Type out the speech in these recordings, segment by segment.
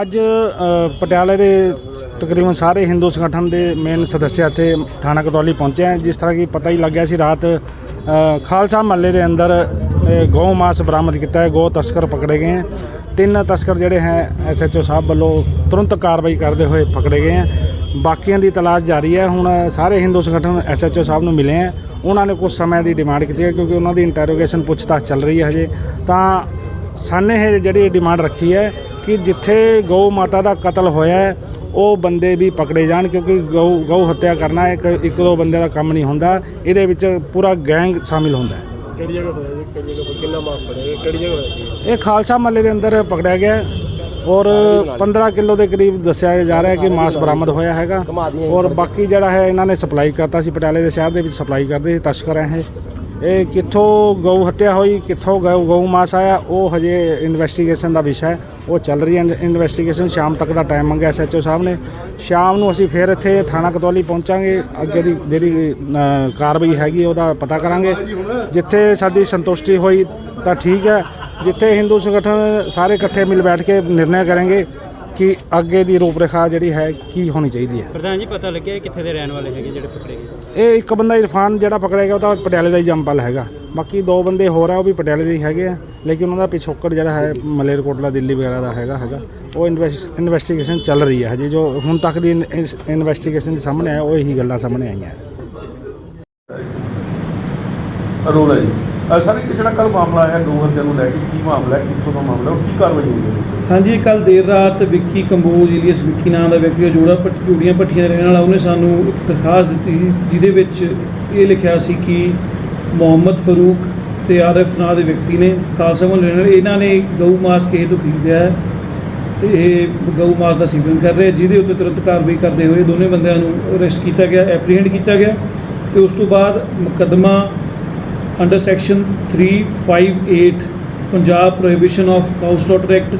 ਅੱਜ ਪਟਿਆਲੇ ਦੇ ਤਕਰੀਬਨ ਸਾਰੇ ਹਿੰਦੂ ਸੰਗਠਨ ਦੇ ਮੇਨ ਸਦੱਸਿਆ ਇੱਥੇ ਥਾਣਾ ਕਤੌਲੀ ਪਹੁੰਚੇ ਹੈ ਜਿਸ ਤਰ੍ਹਾਂ ਕਿ ਪਤਾ ਹੀ ਲੱਗਿਆ ਸੀ ਰਾਤ ਖਾਲਸਾ ਮਹੱਲੇ ਦੇ ਅੰਦਰ ਗਊ ਮਾਸ ਬਰਾਮਦ ਕੀਤਾ ਹੈ ਗੋ ਤਸਕਰ ਪਕੜੇ ਗਏ ਹੈ ਤਿੰਨ ਤਸਕਰ ਜਿਹੜੇ ਹੈ ਐਸਐਚਓ ਸਾਹਿਬ ਵੱਲੋਂ ਤੁਰੰਤ ਕਾਰਵਾਈ ਕਰਦੇ ਹੋਏ ਪਕੜੇ ਗਏ ਹੈ ਬਾਕੀਆਂ ਦੀ ਤਲਾਸ਼ ਜਾਰੀ ਹੈ। ਹੁਣ ਸਾਰੇ ਹਿੰਦੂ ਸੰਗਠਨ ਐਸਐਚਓ ਸਾਹਿਬ ਨੂੰ ਮਿਲੇ ਹੈ ਉਹਨਾਂ ਨੇ ਕੁਝ ਸਮੇਂ ਦੀ ਡਿਮਾਂਡ ਕੀਤੀ ਹੈ, ਕਿਉਂਕਿ ਉਹਨਾਂ ਦੀ ਇੰਟਰੋਗੇਸ਼ਨ ਪੁੱਛਤਾਛ ਚੱਲ ਰਹੀ ਹੈ ਹਜੇ। ਤਾਂ ਸਾਨੇ ਇਹ ਜਿਹੜੀ ਡਿਮਾਂਡ ਰੱਖੀ ਹੈ ਕਿ ਜਿੱਥੇ ਗਊ ਮਾਤਾ ਦਾ ਕਤਲ ਹੋਇਆ ਹੈ ਉਹ ਬੰਦੇ ਵੀ ਪਕੜੇ ਜਾਣ ਕਿਉਂਕਿ ਗਊ ਗਊ ਹੱਤਿਆ ਕਰਨਾ ਇੱਕ ਇੱਕ ਦੋ ਬੰਦੇ ਦਾ ਕੰਮ ਨਹੀਂ ਹੁੰਦਾ। ਇਹਦੇ ਵਿੱਚ ਪੂਰਾ ਗੈਂਗ ਸ਼ਾਮਿਲ ਹੁੰਦਾ ਹੈ। ਕਿਹੜੀ ਜਗ੍ਹਾ ਹੋਇਆ ਜੀ? ਕਿਹੜੀ ਜਗ੍ਹਾ ਹੋਇਆ? ਕਿੰਨਾ ਮਾਸ ਫੜਿਆ ਕਿਹੜੀ ਜਗ੍ਹਾ ਹੋਇਆ ਸੀ ਇਹ ਖਾਲਸਾ ਮਹੱਲੇ ਦੇ ਅੰਦਰ ਪਕੜਿਆ ਗਿਆ ਔਰ 15 ਕਿਲੋ ਦੇ ਕਰੀਬ ਦੱਸਿਆ ਜਾ ਰਿਹਾ ਹੈ ਕਿ ਮਾਸ ਬਰਾਮਦ ਹੋਇਆ ਹੈਗਾ। ਔਰ ਬਾਕੀ ਜਿਹੜਾ ਹੈ ਇਹਨਾਂ ਨੇ ਸਪਲਾਈ ਕਰਤਾ ਸੀ ਪਟਿਆਲੇ ਦੇ ਸ਼ਹਿਰ ਦੇ ਵਿੱਚ ਸਪਲਾਈ ਕਰਦੇ ਸੀ ਤਸਕਰ ਹੈ ਇਹ। ਇਹ ਕਿੱਥੋਂ ਗਊ ਹੱਤਿਆ ਹੋਈ, ਕਿੱਥੋਂ ਗਊ ਗਊ ਮਾਸ ਆਇਆ, ਉਹ ਹਜੇ ਇਨਵੈਸਟੀਗੇਸ਼ਨ ਦਾ ਵਿਸ਼ਾ ਹੈ। ਉਹ ਚੱਲ ਰਹੀ ਹੈ ਇਨਵੈਸਟੀਗੇਸ਼ਨ ਸ਼ਾਮ ਤੱਕ ਦਾ ਟਾਈਮ ਮੰਗਿਆ ਐਸਐਚਓ ਸਾਹਿਬ ਨੇ। ਸ਼ਾਮ ਨੂੰ ਅਸੀਂ ਫਿਰ ਇੱਥੇ ਥਾਣਾ ਕਤੌਲੀ ਪਹੁੰਚਾਂਗੇ। ਅੱਗੇ ਦੀ ਜਿਹੜੀ ਕਾਰਵਾਈ ਹੈਗੀ, ਉਹਦਾ ਪਤਾ ਕਰਾਂਗੇ। ਜਿੱਥੇ ਸਾਡੀ ਸੰਤੁਸ਼ਟੀ ਹੋਈ ਤਾਂ ਠੀਕ ਹੈ। ਜਿੱਥੇ ਹਿੰਦੂ ਸੰਗਠਨ ਸਾਰੇ ਇਕੱਠੇ ਮਿਲ ਬੈਠ ਕੇ ਨਿਰਣੈ ਕਰਾਂਗੇ। ਕਿ ਅੱਗੇ ਦੀ ਰੂਪਰੇਖਾ ਜਿਹੜੀ ਹੈ ਕੀ ਹੋਣੀ ਚਾਹੀਦੀ ਹੈ? ਪ੍ਰਧਾਨ ਜੀ ਪਤਾ ਲੱਗਿਆ ਕਿੱਥੇ ਦੇ ਰਹਿਣ ਵਾਲੇ ਹੈਗੇ ਜਿਹੜੇ ਪਕੜੇ ਗਏ? ਇਹ ਇੱਕ ਬੰਦਾ ਇਰਫਾਨ ਜਿਹੜਾ ਪਕੜਿਆ ਗਿਆ ਉਹ ਤਾਂ ਪਟਿਆਲੇ ਦਾ ਹੀ ਜੰਪਲ ਹੈਗਾ। ਬਾਕੀ ਦੋ ਬੰਦੇ ਹੋਰ ਆ ਉਹ ਵੀ ਪਟਿਆਲੇ ਦੇ ਹੀ ਹੈਗੇ ਆ। ਲੇਕਿਨ ਉਹਨਾਂ ਦਾ ਪਿਛੋਕੜ ਜਿਹੜਾ ਹੈ ਮਲੇਰਕੋਟਲਾ ਦਿੱਲੀ ਵਗੈਰਾ ਦਾ ਹੈਗਾ ਹੈਗਾ। ਉਹ ਇਨਵੈਸਟੀਗੇਸ਼ਨ ਚੱਲ ਰਹੀ ਹੈ ਹਜੇ ਜੋ ਹੁਣ ਤੱਕ ਦੀ ਇਨਵੈਸਟੀਗੇਸ਼ਨ ਦੇ ਸਾਹਮਣੇ ਆਇਆ ਉਹ ਇਹੀ ਗੱਲਾਂ ਸਾਹਮਣੇ ਆਈਆਂ। ਹੈ ਜੀ। ਸਰ ਇੱਕ ਜਿਹੜਾ ਕੱਲ ਮਾਮਲਾ ਆਇਆ ਦੋ ਹਜ਼ਾਰ ਨੂੰ ਲੈ ਕੇ ਕੀ ਮਾਮਲਾ ਹੈ? ਕਿੱਥੋਂ ਦਾ ਮਾਮਲਾ ਹੈ, ਉਹ ਕੀ ਕਾਰਵਾਈ ਹੋਈ ਹੈ? ਹਾਂਜੀ ਕੱਲ ਦੇਰ ਰਾਤ ਵਿੱਕੀ ਕੰਬੋਜ ਇਲੀਅਸ ਵਿੱਕੀ ਨਾਂ ਦਾ ਵਿਅਕਤੀ ਜੋੜਾ ਝੂੜੀਆਂ ਪੱਠੀਆਂ ਰਹਿਣ ਵਾਲਾ ਉਹਨੇ ਸਾਨੂੰ ਇੱਕ ਦਰਖਾਸਤ ਦਿੱਤੀ ਸੀ ਜਿਹਦੇ ਵਿੱਚ ਇਹ ਲਿਖਿਆ ਸੀ ਕਿ ਮੁਹੰਮਦ ਫਰੂਕ ਤੇ ਆਰਿਫ ਨਾਂ ਦੇ ਵਿਅਕਤੀ ਨੇ ਖਾਲਸਾ ਮਹੱਲੇ ਰਹਿਣ ਵਾਲੇ ਇਹਨਾਂ ਨੇ ਗਊ ਮਾਸ ਕਿਸੇ ਤੋਂ ਖਰੀਦਿਆ ਹੈ ਤੇ ਇਹ ਗਊ ਮਾਸ ਦਾ ਸੇਵਨ ਕਰ ਰਹੇ ਜਿਹਦੇ ਉੱਤੇ ਤੁਰੰਤ ਕਾਰਵਾਈ ਕਰਦੇ ਹੋਏ ਦੋਨੇ ਬੰਦਿਆਂ ਨੂੰ ਅਰੈਸਟ ਕੀਤਾ ਗਿਆ ਐਪਰੀਹੈਂਡ ਕੀਤਾ ਗਿਆ ਤੇ ਉਸ ਤੋਂ ਬਾਅਦ ਮੁਕੱਦਮਾ under section 358 Punjab prohibition of cow slaughter act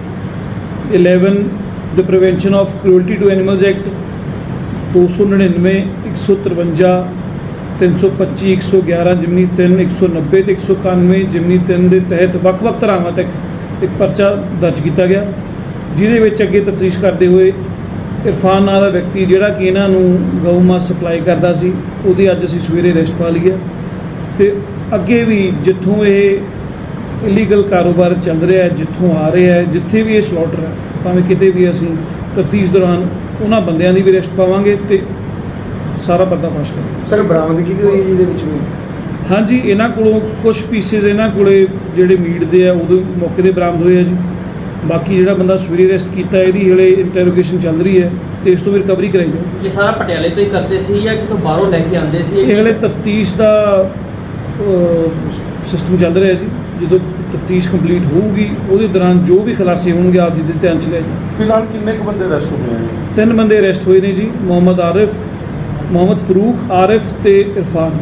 11 the prevention of cruelty to animals act 299 153 325 111 ਜਿਮਨੀ 3 190 ਤੇ 191 ਜਿਮਨੀ 3 ਦੇ ਤਹਿਤ ਵੱਖ-ਵੱਖ ਧਾਰਾਵਾਂ ਤੱਕ ਇੱਕ ਪਰਚਾ ਦਰਜ ਕੀਤਾ ਗਿਆ, ਜਿਹਦੇ ਵਿੱਚ ਅੱਗੇ ਤਫਤੀਸ਼ ਕਰਦੇ ਹੋਏ ਇਰਫਾਨ ਨਾਂ ਦਾ ਵਿਅਕਤੀ ਜਿਹੜਾ ਕਿ ਇਹਨਾਂ ਨੂੰ ਗਊ ਮਾਸ ਸਪਲਾਈ ਕਰਦਾ ਸੀ, ਉਹਦੀ ਅੱਜ ਅਸੀਂ ਸਵੇਰੇ ਅਰੈਸਟ ਪਾ ਲਈ ਹੈ। ਤੇ ਅੱਗੇ ਵੀ ਜਿੱਥੋਂ ਇਹ ਇਲੀਗਲ ਕਾਰੋਬਾਰ ਚੱਲ ਰਿਹਾ ਹੈ ਜਿੱਥੋਂ ਆ ਰਿਹਾ ਹੈ ਜਿੱਥੇ ਵੀ ਇਹ ਸਲੌਟਰ ਹੈ ਭਾਵੇਂ ਕਿਤੇ ਵੀ ਅਸੀਂ ਤਫਤੀਸ਼ ਦੌਰਾਨ ਉਹਨਾਂ ਬੰਦਿਆਂ ਦੀ ਵੀ ਅਰੈਸਟ ਪਾਵਾਂਗੇ ਤੇ ਸਾਰਾ ਪਰਦਾਫਾਸ਼ ਕਰਾਂਗੇ। ਸਰ ਬਰਾਮਦਗੀ ਵੀ ਹੋਈ ਇਹਦੇ ਵਿੱਚ ਵੀ? ਹਾਂਜੀ ਇਹਨਾਂ ਕੋਲੋਂ ਕੁਝ ਪੀਸਿਸ ਇਹਨਾਂ ਕੋਲੇ ਜਿਹੜੇ ਮੀਟ ਦੇ ਆ ਉਦੋਂ ਮੌਕੇ ਤੇ ਬਰਾਮਦ ਹੋਏ ਆ ਜੀ। ਬਾਕੀ ਜਿਹੜਾ ਬੰਦਾ ਸਵੇਰੇ ਅਰੈਸਟ ਕੀਤਾ ਇਹਦੀ ਹਲੇ ਇੰਟਰੋਗੇਸ਼ਨ ਚੱਲ ਰਹੀ ਹੈ ਤੇ ਇਸ ਤੋਂ ਵੀ ਰਿਕਵਰੀ ਕਰਾਈ ਜਾਊ। ਇਹ ਸਾਰਾ ਪਟਿਆਲੇ ਤੋਂ ਹੀ ਕਰਦੇ ਸੀ ਜਾਂ ਕਿਤੋਂ ਬਾਹਰੋਂ ਲੈ ਕੇ ਆਉਂਦੇ ਸੀ? ਇਹ ਹਲੇ ਤਫਤੀਸ਼ ਦਾ ਸਿਸਟਮ ਚੱਲ ਰਿਹਾ ਜੀ। ਜਦੋਂ ਤਫਤੀਸ਼ ਕੰਪਲੀਟ ਹੋਊਗੀ ਉਹਦੇ ਦੌਰਾਨ ਜੋ ਵੀ ਖੁਲਾਸੇ ਹੋਣਗੇ ਆਪ ਜੀ ਦੇ ਧਿਆਨ ਚ ਲੈ ਜੀ ਫਿਲਹਾਲ ਕਿੰਨੇ ਕੁ ਬੰਦੇ ਅਰੈਸਟ ਹੋਏ ਜੀ? ਤਿੰਨ ਬੰਦੇ ਅਰੈਸਟ ਹੋਏ ਨੇ ਜੀ ਮੁਹੰਮਦ ਆਰਿਫ ਮੁਹੰਮਦ ਫਰੂਕ ਆਰਿਫ ਤੇ ਇਰਫਾਨ।